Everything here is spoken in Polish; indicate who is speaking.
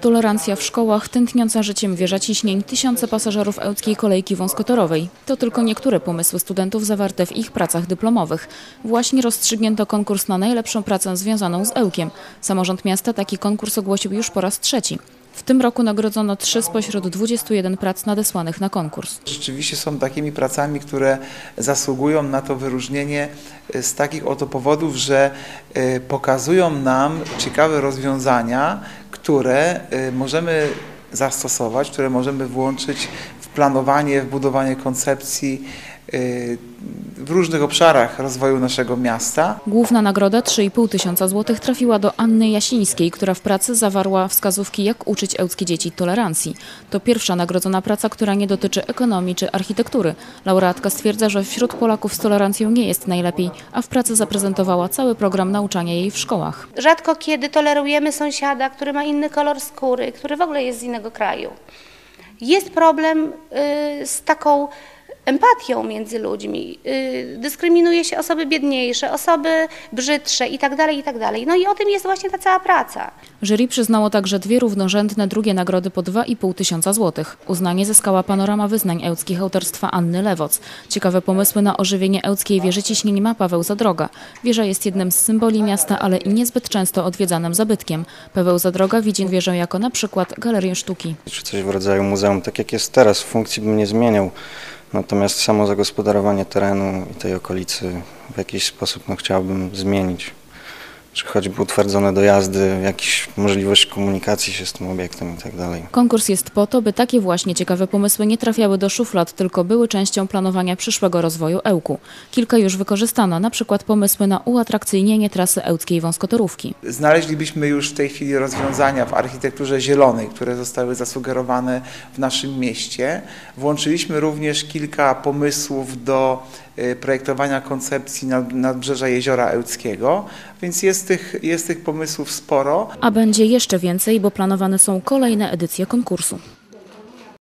Speaker 1: Tolerancja w szkołach, tętniąca życiem wieża ciśnień, tysiące pasażerów ełckiej kolejki wąskotorowej. To tylko niektóre pomysły studentów zawarte w ich pracach dyplomowych. Właśnie rozstrzygnięto konkurs na najlepszą pracę związaną z ełkiem. Samorząd miasta taki konkurs ogłosił już po raz trzeci. W tym roku nagrodzono trzy spośród 21 prac nadesłanych na konkurs.
Speaker 2: Rzeczywiście są takimi pracami, które zasługują na to wyróżnienie e, z takich oto powodów, że e, pokazują nam ciekawe rozwiązania, które e, możemy zastosować, które możemy włączyć w planowanie, w budowanie koncepcji w różnych obszarach rozwoju naszego miasta.
Speaker 1: Główna nagroda 3,5 tysiąca złotych trafiła do Anny Jasińskiej, która w pracy zawarła wskazówki, jak uczyć ełckie dzieci tolerancji. To pierwsza nagrodzona praca, która nie dotyczy ekonomii czy architektury. Laureatka stwierdza, że wśród Polaków z tolerancją nie jest najlepiej, a w pracy zaprezentowała cały program nauczania jej w szkołach.
Speaker 3: Rzadko kiedy tolerujemy sąsiada, który ma inny kolor skóry, który w ogóle jest z innego kraju. Jest problem y, z taką empatią między ludźmi. Y, dyskryminuje się osoby biedniejsze, osoby brzydsze itd., tak itd. Tak no i o tym jest właśnie ta cała praca.
Speaker 1: Jury przyznało także dwie równorzędne drugie nagrody po 2,5 tysiąca złotych. Uznanie zyskała panorama wyznań ełckich autorstwa Anny Lewoc. Ciekawe pomysły na ożywienie ełckiej wieży ciśnień ma Paweł Zadroga. Wieża jest jednym z symboli miasta, ale i niezbyt często odwiedzanym zabytkiem. Paweł Zadroga widzi wieżę jako na przykład galerię sztuki.
Speaker 4: Czy coś w rodzaju muzeum, tak jak jest teraz, funkcji bym nie zmieniał. Natomiast samo zagospodarowanie terenu i tej okolicy w jakiś sposób no, chciałbym zmienić czy choćby utwardzone dojazdy, jakaś możliwość komunikacji się z tym obiektem i tak dalej.
Speaker 1: Konkurs jest po to, by takie właśnie ciekawe pomysły nie trafiały do szuflad, tylko były częścią planowania przyszłego rozwoju Ełku. Kilka już wykorzystano, na przykład pomysły na uatrakcyjnienie trasy ełckiej wąskotorówki.
Speaker 2: Znaleźlibyśmy już w tej chwili rozwiązania w architekturze zielonej, które zostały zasugerowane w naszym mieście. Włączyliśmy również kilka pomysłów do projektowania koncepcji nadbrzeża Jeziora Ełckiego, więc jest tych, jest tych pomysłów sporo.
Speaker 1: A będzie jeszcze więcej, bo planowane są kolejne edycje konkursu.